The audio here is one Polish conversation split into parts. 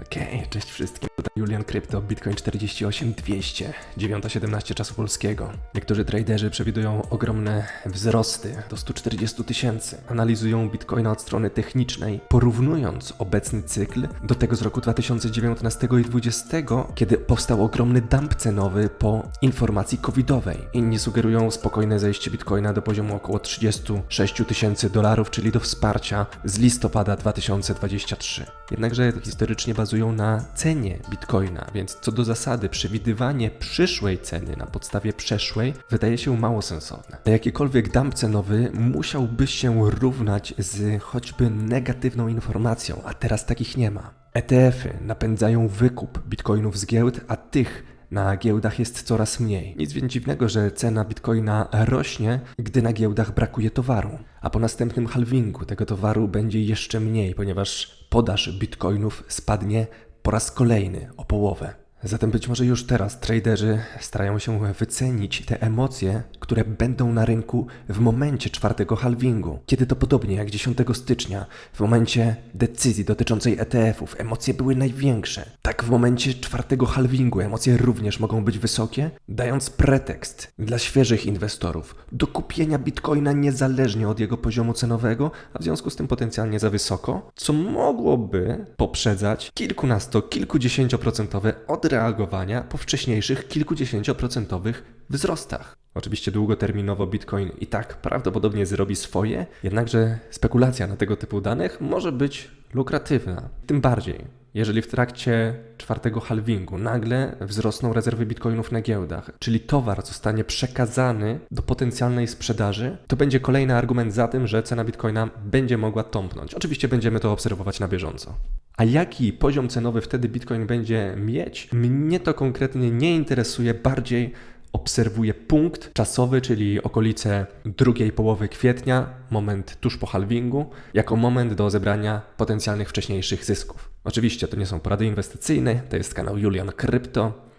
Okej, cześć wszystkim. Tutaj Julian Krypto, Bitcoin 48200, 9.17 czasu polskiego. Niektórzy traderzy przewidują ogromne wzrosty do 140 tysięcy. Analizują Bitcoina od strony technicznej, porównując obecny cykl do tego z roku 2019 i 2020, kiedy powstał ogromny dump cenowy po informacji covidowej. Inni sugerują spokojne zejście Bitcoina do poziomu około 36 tysięcy dolarów, czyli do wsparcia z listopada 2023. Jednakże historycznie bazują na cenie Bitcoina, więc co do zasady przewidywanie przyszłej ceny na podstawie przeszłej wydaje się mało sensowne. Jakikolwiek dump cenowy musiałby się równać z choćby negatywną informacją, a teraz takich nie ma. ETF-y napędzają wykup bitcoinów z giełd, a tych na giełdach jest coraz mniej. Nic więc dziwnego, że cena bitcoina rośnie, gdy na giełdach brakuje towaru. A po następnym halvingu tego towaru będzie jeszcze mniej, ponieważ podaż bitcoinów spadnie po raz kolejny o połowę. Zatem być może już teraz traderzy starają się wycenić te emocje, które będą na rynku w momencie czwartego halvingu. Kiedy to podobnie jak 10 stycznia, w momencie decyzji dotyczącej ETF-ów, emocje były największe. Tak w momencie czwartego halvingu emocje również mogą być wysokie, dając pretekst dla świeżych inwestorów do kupienia bitcoina niezależnie od jego poziomu cenowego, a w związku z tym potencjalnie za wysoko, co mogłoby poprzedzać kilkunasto, kilkudziesięcioprocentowe odreagowania po wcześniejszych kilkudziesięcioprocentowych wzrostach. Oczywiście długoterminowo Bitcoin i tak prawdopodobnie zrobi swoje, jednakże spekulacja na tego typu danych może być lukratywna. Tym bardziej, jeżeli w trakcie czwartego halvingu nagle wzrosną rezerwy bitcoinów na giełdach, czyli towar zostanie przekazany do potencjalnej sprzedaży, to będzie kolejny argument za tym, że cena bitcoina będzie mogła tąpnąć. Oczywiście będziemy to obserwować na bieżąco. A jaki poziom cenowy wtedy bitcoin będzie mieć, mnie to konkretnie nie interesuje, bardziej obserwuję punkt czasowy, czyli okolice drugiej połowy kwietnia, moment tuż po halvingu, jako moment do zebrania potencjalnych wcześniejszych zysków. Oczywiście to nie są porady inwestycyjne, to jest kanał Julian Krypto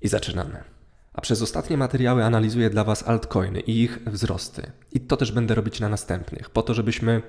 i zaczynamy. A przez ostatnie materiały analizuję dla Was altcoiny i ich wzrosty. I to też będę robić na następnych, po to, żebyśmy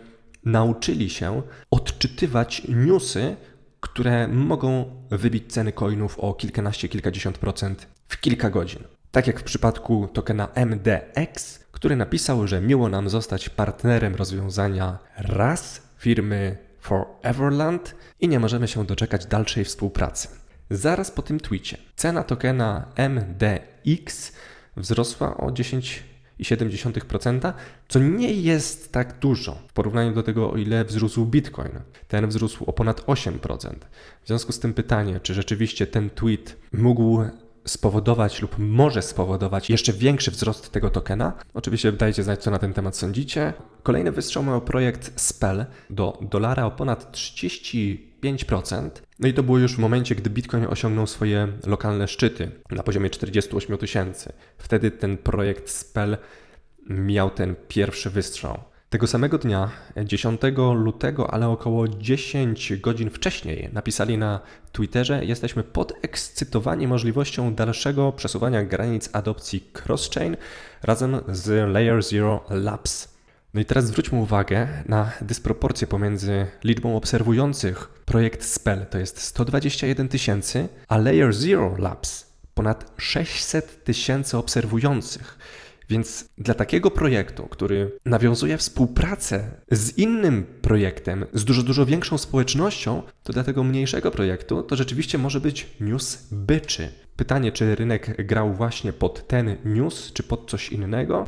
nauczyli się odczytywać newsy, które mogą wybić ceny coinów o kilkanaście, kilkadziesiąt procent w kilka godzin. Tak jak w przypadku tokena MDX, który napisał, że miło nam zostać partnerem rozwiązania RAS firmy Foreverland i nie możemy się doczekać dalszej współpracy. Zaraz po tym tweetie cena tokena MDX wzrosła o 10,7%, co nie jest tak dużo w porównaniu do tego, o ile wzrósł Bitcoin. Ten wzrósł o ponad 8%. W związku z tym pytanie, czy rzeczywiście ten tweet mógł spowodować lub może spowodować jeszcze większy wzrost tego tokena. Oczywiście dajcie znać, co na ten temat sądzicie. Kolejny wystrzał miał projekt Spell do dolara o ponad 35%. No i to było już w momencie, gdy Bitcoin osiągnął swoje lokalne szczyty na poziomie 48 tysięcy. Wtedy ten projekt Spell miał ten pierwszy wystrzał. Tego samego dnia, 10 lutego, ale około 10 godzin wcześniej, napisali na Twitterze: Jesteśmy podekscytowani możliwością dalszego przesuwania granic adopcji cross-chain razem z Layer Zero Labs. No i teraz zwróćmy uwagę na dysproporcję pomiędzy liczbą obserwujących projekt Spell, to jest 121 tysięcy, a Layer Zero Labs ponad 600 tysięcy obserwujących. Więc dla takiego projektu, który nawiązuje współpracę z innym projektem, z dużo, dużo większą społecznością, to dla tego mniejszego projektu to rzeczywiście może być news byczy. Pytanie, czy rynek grał właśnie pod ten news, czy pod coś innego?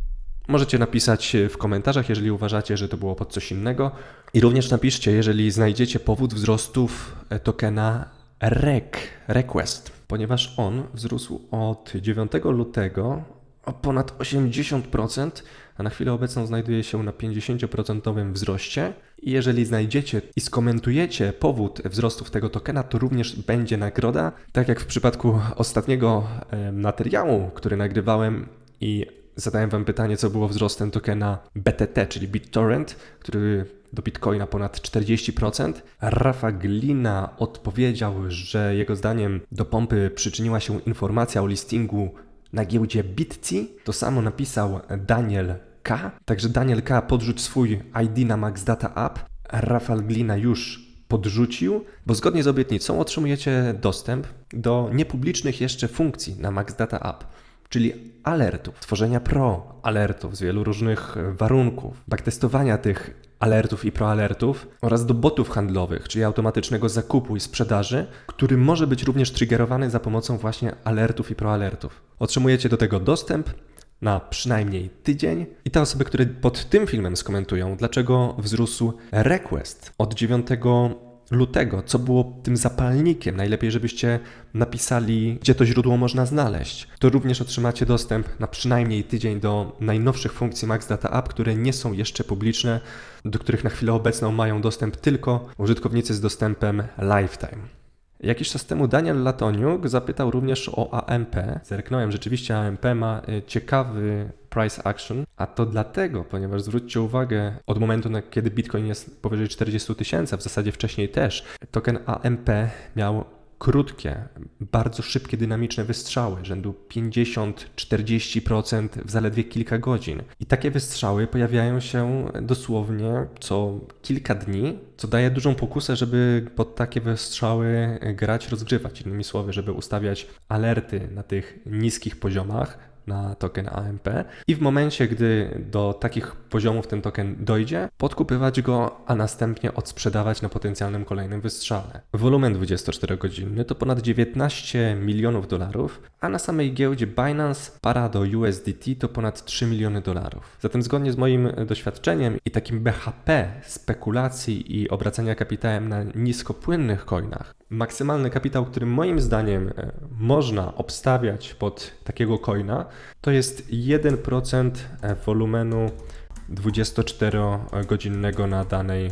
Możecie napisać w komentarzach, jeżeli uważacie, że to było pod coś innego. I również napiszcie, jeżeli znajdziecie powód wzrostów tokena REC, Request, ponieważ on wzrósł od 9 lutego o ponad 80%, a na chwilę obecną znajduje się na 50% wzroście. I jeżeli znajdziecie i skomentujecie powód wzrostów tego tokena, to również będzie nagroda. Tak jak w przypadku ostatniego materiału, który nagrywałem i zadałem Wam pytanie, co było wzrostem tokena BTT, czyli BitTorrent, który do Bitcoina ponad 40%. Rafa Glina odpowiedział, że jego zdaniem do pompy przyczyniła się informacja o listingu na giełdzie Bitci. To samo napisał Daniel K. Także Daniel K. podrzuć swój ID na Max Data App. Rafał Glina już podrzucił, bo zgodnie z obietnicą otrzymujecie dostęp do niepublicznych jeszcze funkcji na Max Data App, czyli alertów, tworzenia pro alertów z wielu różnych warunków, backtestowania tych alertów i proalertów oraz do botów handlowych, czyli automatycznego zakupu i sprzedaży, który może być również triggerowany za pomocą właśnie alertów i proalertów. Otrzymujecie do tego dostęp na przynajmniej tydzień i te osoby, które pod tym filmem skomentują, dlaczego wzrósł request od 9 lutego, co było tym zapalnikiem. Najlepiej, żebyście napisali, gdzie to źródło można znaleźć. To również otrzymacie dostęp na przynajmniej tydzień do najnowszych funkcji Max Data App, które nie są jeszcze publiczne, do których na chwilę obecną mają dostęp tylko użytkownicy z dostępem Lifetime. Jakiś czas temu Daniel Latoniuk zapytał również o AMP. Zerknąłem, rzeczywiście AMP ma y, ciekawy price action, a to dlatego, ponieważ zwróćcie uwagę, od momentu, kiedy Bitcoin jest powyżej 40 tysięcy, w zasadzie wcześniej też, token AMP miał krótkie, bardzo szybkie, dynamiczne wystrzały, rzędu 50-40% w zaledwie kilka godzin. I takie wystrzały pojawiają się dosłownie co kilka dni, co daje dużą pokusę, żeby pod takie wystrzały grać, rozgrzewać. Innymi słowy, żeby ustawiać alerty na tych niskich poziomach, na token AMP i w momencie, gdy do takich poziomów ten token dojdzie, podkupywać go, a następnie odsprzedawać na potencjalnym kolejnym wystrzale. Wolumen 24-godzinny to ponad 19 milionów dolarów, a na samej giełdzie Binance para do USDT to ponad 3 miliony dolarów. Zatem zgodnie z moim doświadczeniem i takim BHP spekulacji i obracania kapitałem na niskopłynnych coinach, maksymalny kapitał, który moim zdaniem e, można obstawiać pod takiego coina, to jest 1% e, wolumenu 24-godzinnego na danej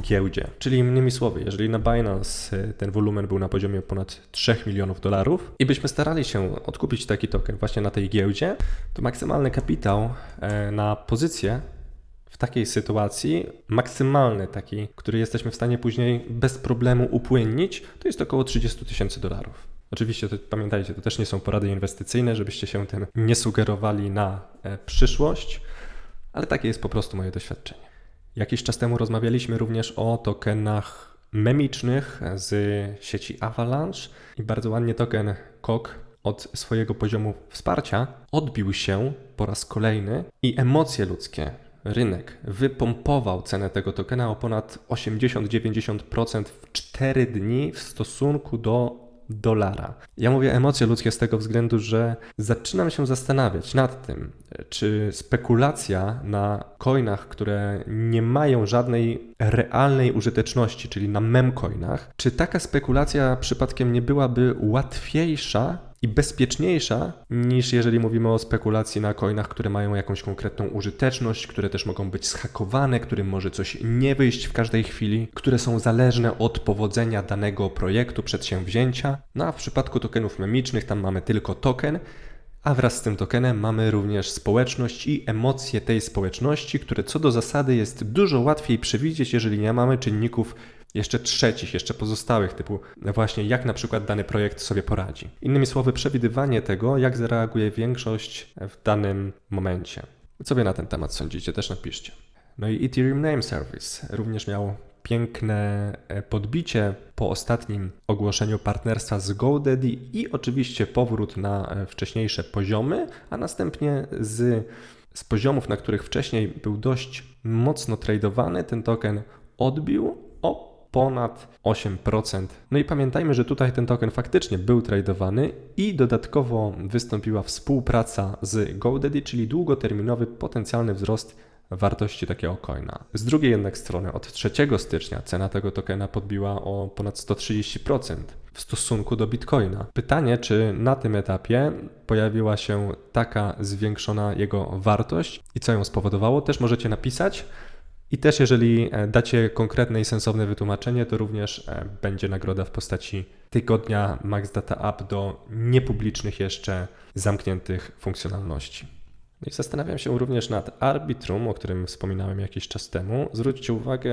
giełdzie. Czyli innymi słowy, jeżeli na Binance e, ten wolumen był na poziomie ponad 3 milionów dolarów i byśmy starali się odkupić taki token właśnie na tej giełdzie, to maksymalny kapitał na pozycję w takiej sytuacji maksymalny taki, który jesteśmy w stanie później bez problemu upłynnić, to jest około 30 tysięcy dolarów. Oczywiście to, pamiętajcie, to też nie są porady inwestycyjne, żebyście się tym nie sugerowali na e, przyszłość, ale takie jest po prostu moje doświadczenie. Jakiś czas temu rozmawialiśmy również o tokenach memicznych z sieci Avalanche i bardzo ładnie token KOK od swojego poziomu wsparcia odbił się po raz kolejny i emocje ludzkie, rynek wypompował cenę tego tokena o ponad 80-90% w 4 dni w stosunku do dolara. Ja mówię emocje ludzkie z tego względu, że zaczynam się zastanawiać nad tym, czy spekulacja na coinach, które nie mają żadnej realnej użyteczności, czyli na memcoinach, czy taka spekulacja przypadkiem nie byłaby łatwiejsza i bezpieczniejsza niż jeżeli mówimy o spekulacji na coinach, które mają jakąś konkretną użyteczność, które też mogą być schakowane, którym może coś nie wyjść w każdej chwili, które są zależne od powodzenia danego projektu, przedsięwzięcia. No a w przypadku tokenów memicznych tam mamy tylko token, a wraz z tym tokenem mamy również społeczność i emocje tej społeczności, które co do zasady jest dużo łatwiej przewidzieć, jeżeli nie mamy czynników jeszcze trzecich, jeszcze pozostałych, typu właśnie jak na przykład dany projekt sobie poradzi. Innymi słowy, przewidywanie tego, jak zareaguje większość w danym momencie. Co wy na ten temat sądzicie? Też napiszcie. No i Ethereum Name Service również miał piękne e, podbicie po ostatnim ogłoszeniu partnerstwa z GoDaddy i oczywiście powrót na e, wcześniejsze poziomy, a następnie z, z poziomów, na których wcześniej był dość mocno tradowany, ten token odbił o ponad 8%. No i pamiętajmy, że tutaj ten token faktycznie był tradowany i dodatkowo wystąpiła współpraca z GoDaddy, czyli długoterminowy potencjalny wzrost wartości takiego coina. Z drugiej jednak strony od 3 stycznia cena tego tokena podbiła o ponad 130% w stosunku do Bitcoina. Pytanie, czy na tym etapie pojawiła się taka zwiększona jego wartość i co ją spowodowało, też możecie napisać. I też jeżeli e, dacie konkretne i sensowne wytłumaczenie, to również e, będzie nagroda w postaci tygodnia Max Data App do niepublicznych jeszcze zamkniętych funkcjonalności. No i zastanawiam się również nad Arbitrum, o którym wspominałem jakiś czas temu. Zwróćcie uwagę,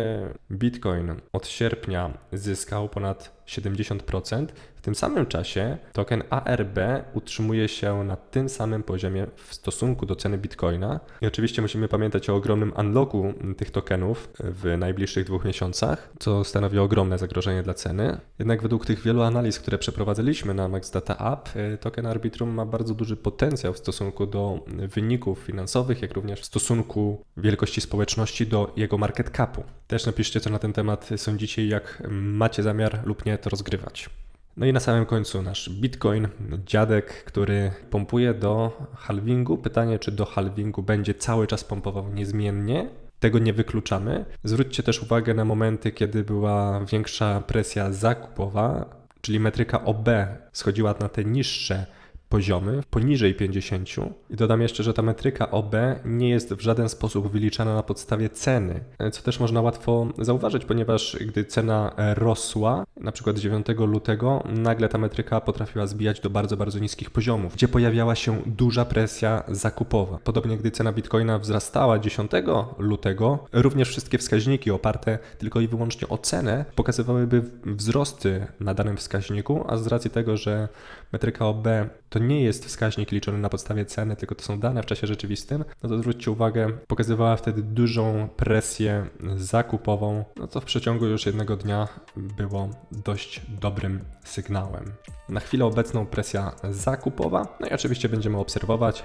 Bitcoin od sierpnia zyskał ponad 70%. Tym samym czasie token ARB utrzymuje się na tym samym poziomie w stosunku do ceny Bitcoina. I oczywiście musimy pamiętać o ogromnym unlocku tych tokenów w najbliższych dwóch miesiącach, co stanowi ogromne zagrożenie dla ceny. Jednak według tych wielu analiz, które przeprowadziliśmy na Max Data App, y, token Arbitrum ma bardzo duży potencjał w stosunku do wyników finansowych, jak również w stosunku wielkości społeczności do jego market capu. Też napiszcie, co na ten temat sądzicie i jak macie zamiar lub nie to rozgrywać. No i na samym końcu nasz Bitcoin, dziadek, który pompuje do halvingu. Pytanie, czy do halvingu będzie cały czas pompował niezmiennie? Tego nie wykluczamy. Zwróćcie też uwagę na momenty, kiedy była większa presja zakupowa, czyli metryka OB schodziła na te niższe poziomy, poniżej 50. I dodam jeszcze, że ta metryka OB nie jest w żaden sposób wyliczana na podstawie ceny, co też można łatwo zauważyć, ponieważ gdy cena rosła, na przykład 9 lutego, nagle ta metryka potrafiła zbijać do bardzo, bardzo niskich poziomów, gdzie pojawiała się duża presja zakupowa. Podobnie gdy cena bitcoina wzrastała 10 lutego, również wszystkie wskaźniki oparte tylko i wyłącznie o cenę pokazywałyby wzrosty na danym wskaźniku, a z racji tego, że metryka OB to nie jest wskaźnik liczony na podstawie ceny, tylko to są dane w czasie rzeczywistym, no to zwróćcie uwagę, pokazywała wtedy dużą presję zakupową, no co w przeciągu już jednego dnia było dość dobrym sygnałem. Na chwilę obecną presja zakupowa, no i oczywiście będziemy obserwować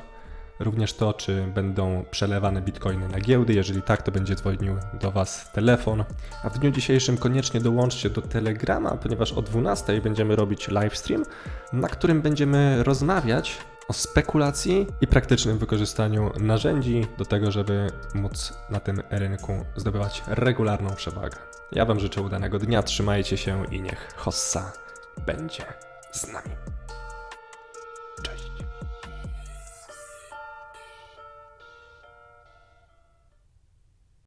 również to, czy będą przelewane bitcoiny na giełdy. Jeżeli tak, to będzie dzwonił do Was telefon. A w dniu dzisiejszym koniecznie dołączcie do Telegrama, ponieważ o 12 będziemy robić livestream, na którym będziemy rozmawiać o spekulacji i praktycznym wykorzystaniu narzędzi do tego, żeby móc na tym rynku zdobywać regularną przewagę. Ja Wam życzę udanego dnia, trzymajcie się i niech Hossa będzie z nami.